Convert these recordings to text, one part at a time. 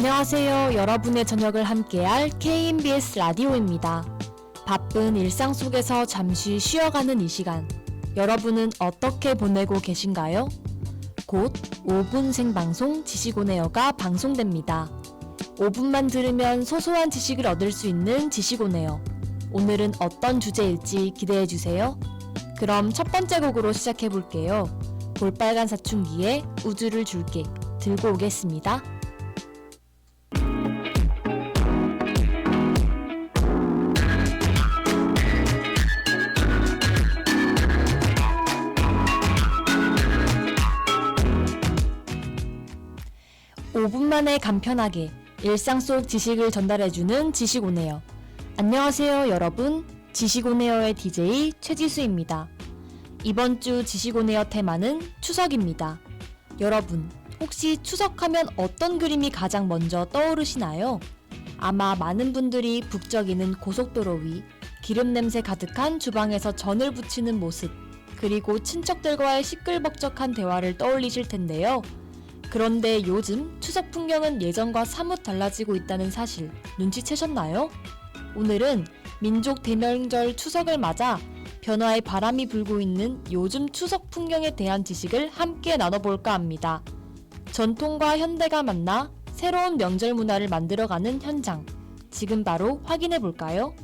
안녕하세요. 여러분의 저녁을 함께할 KBS 라디오입니다. 바쁜 일상 속에서 잠시 쉬어가는 이 시간. 여러분은 어떻게 보내고 계신가요? 곧 5분 생방송 지식오네어가 방송됩니다. 5분만 들으면 소소한 지식을 얻을 수 있는 지식오네어. 오늘은 어떤 주제일지 기대해 주세요. 그럼 첫 번째 곡으로 시작해 볼게요. 볼빨간 사춘기에 우주를 줄게 들고 오겠습니다. 오분 만에 간편하게 일상 속 지식을 전달해주는 지식오네요. 안녕하세요, 여러분. 지식오네어의 DJ 최지수입니다. 이번 주 지식오네어 테마는 추석입니다. 여러분, 혹시 추석하면 어떤 그림이 가장 먼저 떠오르시나요? 아마 많은 분들이 북적이는 고속도로 위, 기름 냄새 가득한 주방에서 전을 부치는 모습, 그리고 친척들과의 시끌벅적한 대화를 떠올리실 텐데요. 그런데 요즘 추석 풍경은 예전과 사뭇 달라지고 있다는 사실 눈치채셨나요? 오늘은 민족 대명절 추석을 맞아 변화의 바람이 불고 있는 요즘 추석 풍경에 대한 지식을 함께 나눠볼까 합니다. 전통과 현대가 만나 새로운 명절 문화를 만들어가는 현장. 지금 바로 확인해 볼까요?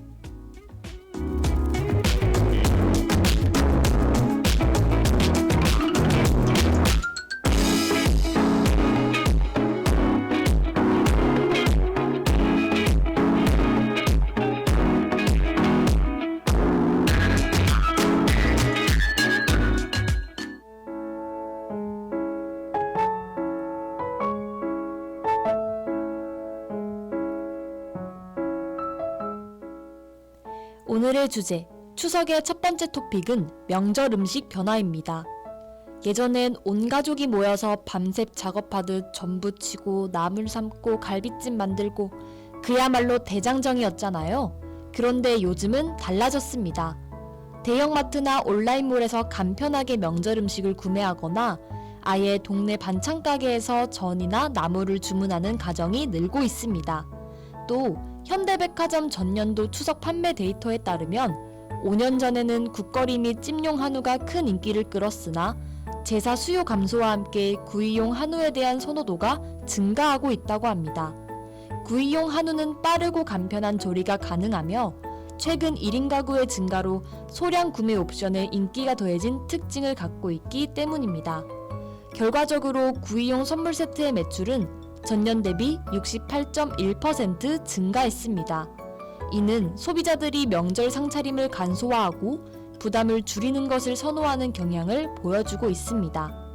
오늘의 주제, 추석의 첫 번째 토픽은 명절 음식 변화입니다. 예전엔 온 가족이 모여서 밤새 작업하듯 전 부 치고 나물 삶고 갈비찜 만들고 그야말로 대장정이었잖아요. 그런데 요즘은 달라졌습니다. 대형마트나 온라인몰에서 간편하게 명절 음식을 구매하거나 아예 동네 반찬 가게에서 전이나 나물을 주문하는 가정이 늘고 있습니다. 또 현대백화점 전년도 추석 판매 데이터에 따르면 5년 전에는 국거리 및 찜용 한우가 큰 인기를 끌었으나 제사 수요 감소와 함께 구이용 한우에 대한 선호도가 증가하고 있다고 합니다. 구이용 한우는 빠르고 간편한 조리가 가능하며 최근 1인 가구의 증가로 소량 구매 옵션에 인기가 더해진 특징을 갖고 있기 때문입니다. 결과적으로 구이용 선물 세트의 매출은 전년 대비 68.1% 증가했습니다. 이는 소비자들이 명절 상차림을 간소화하고 부담을 줄이는 것을 선호하는 경향을 보여주고 있습니다.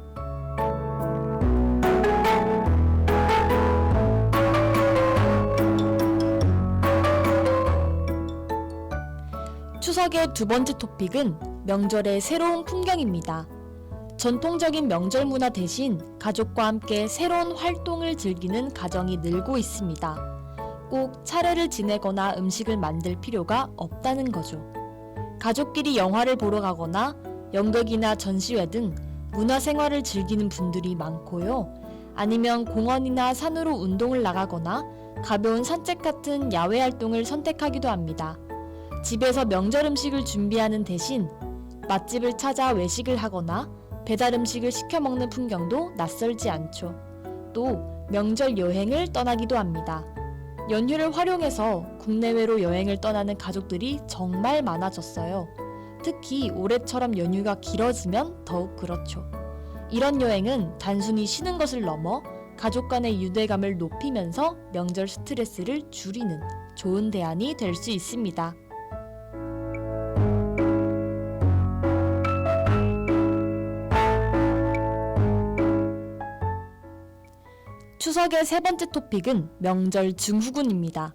추석의 두 번째 토픽은 명절의 새로운 풍경입니다. 전통적인 명절 문화 대신 가족과 함께 새로운 활동을 즐기는 가정이 늘고 있습니다. 꼭 차례를 지내거나 음식을 만들 필요가 없다는 거죠. 가족끼리 영화를 보러 가거나 연극이나 전시회 등 문화 생활을 즐기는 분들이 많고요. 아니면 공원이나 산으로 운동을 나가거나 가벼운 산책 같은 야외 활동을 선택하기도 합니다. 집에서 명절 음식을 준비하는 대신 맛집을 찾아 외식을 하거나 배달 음식을 시켜 먹는 풍경도 낯설지 않죠. 또 명절 여행을 떠나기도 합니다. 연휴를 활용해서 국내외로 여행을 떠나는 가족들이 정말 많아졌어요. 특히 올해처럼 연휴가 길어지면 더욱 그렇죠. 이런 여행은 단순히 쉬는 것을 넘어 가족 간의 유대감을 높이면서 명절 스트레스를 줄이는 좋은 대안이 될 수 있습니다. 추석의 세 번째 토픽은 명절 증후군입니다.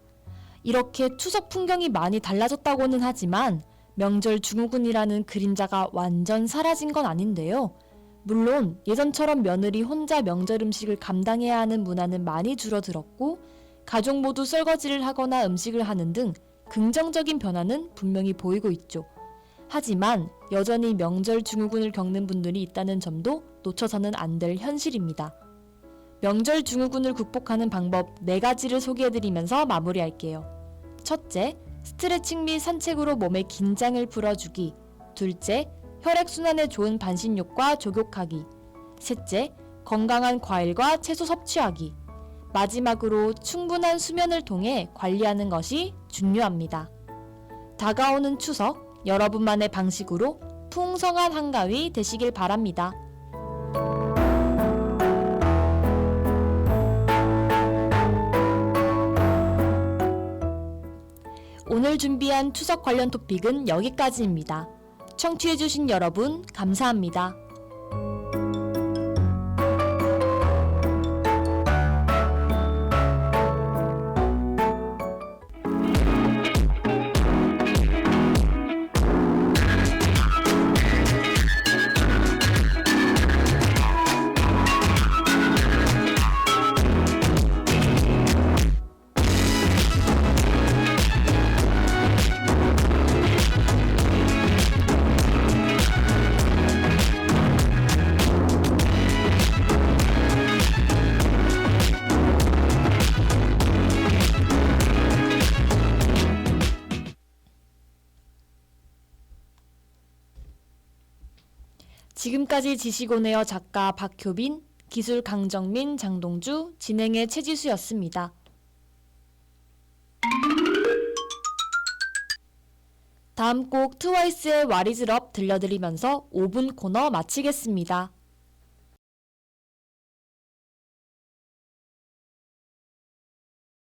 이렇게 추석 풍경이 많이 달라졌다고는 하지만 명절 증후군이라는 그림자가 완전 사라진 건 아닌데요. 물론 예전처럼 며느리 혼자 명절 음식을 감당해야 하는 문화는 많이 줄어들었고 가족 모두 설거지를 하거나 음식을 하는 등 긍정적인 변화는 분명히 보이고 있죠. 하지만 여전히 명절 증후군을 겪는 분들이 있다는 점도 놓쳐서는 안 될 현실입니다. 명절 증후군을 극복하는 방법 4가지를 소개해드리면서 마무리할게요. 첫째, 스트레칭 및 산책으로 몸의 긴장을 풀어주기. 둘째, 혈액순환에 좋은 반신욕과 족욕하기. 셋째, 건강한 과일과 채소 섭취하기. 마지막으로 충분한 수면을 통해 관리하는 것이 중요합니다. 다가오는 추석, 여러분만의 방식으로 풍성한 한가위 되시길 바랍니다. 오늘 준비한 추석 관련 토픽은 여기까지입니다. 청취해주신 여러분, 감사합니다. 지금까지 지식오네어 작가 박효빈, 기술 강정민, 장동주, 진행의 최지수였습니다. 다음 곡 트와이스의 와리즈럽 들려드리면서 5분 코너 마치겠습니다.